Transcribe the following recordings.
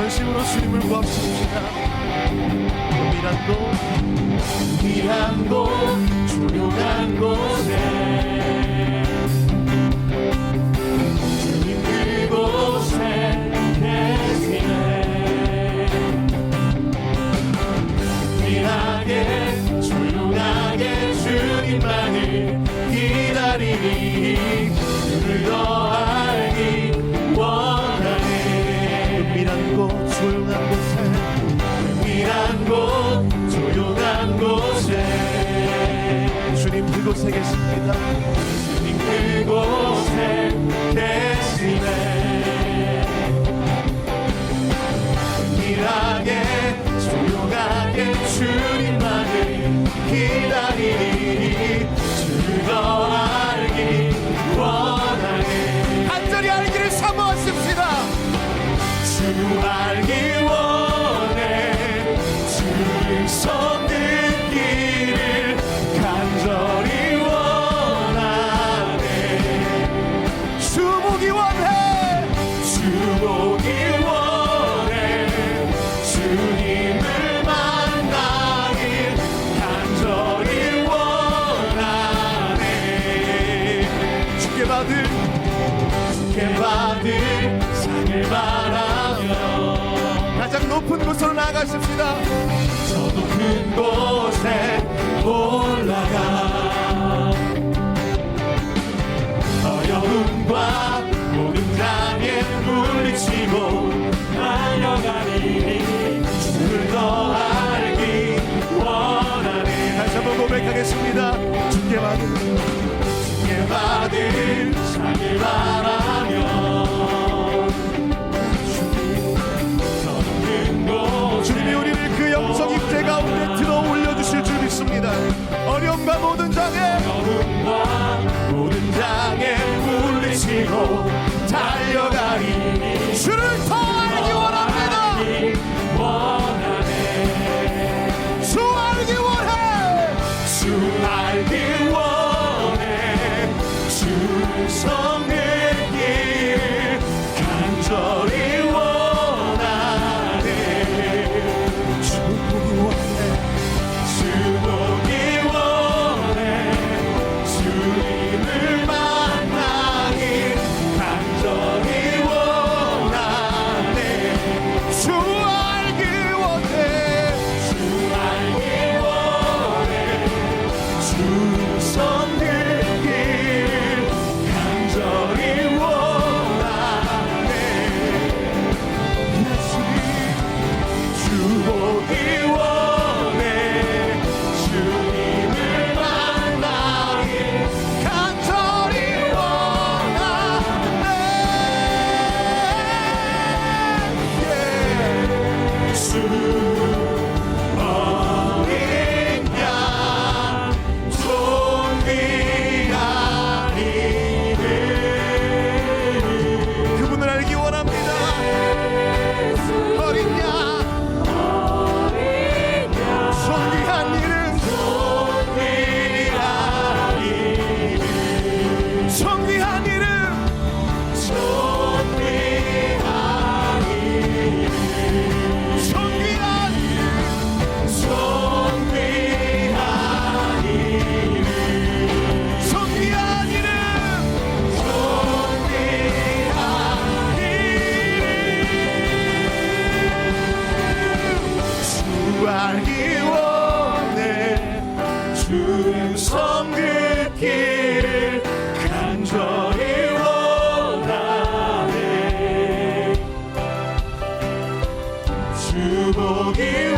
마음으로 주님을 구하십니다. 은밀한 곳 은밀한 곳 조용한 곳에. 조용하게 주님만을 기다리니 조용한 곳에 주님 그곳에 계십니다. 주님 그곳에 계시네. 은밀하게 조용하게 주님만을 기다리니 주를 더 알기 원하네. 간절히 알기를 사모하십시다. 주 알기 곳으로 나아가십시다. 저 높은 곳에 올라가. 어려움과 모든 장애 물리치고 달려가니 주를 더 알기 원하네. 다시 한번 고백하겠습니다. 주께 받을 주께 받을 상을 바라 모든 장애 알기 원해. 주 성긋기를 간절히 원하네. 주 보기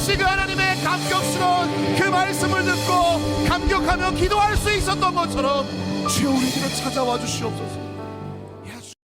시그 하나님의 감격스러운 그 말씀을 듣고 감격하며 기도할 수 있었던 것처럼 주여 우리 집에 찾아와 주시옵소서.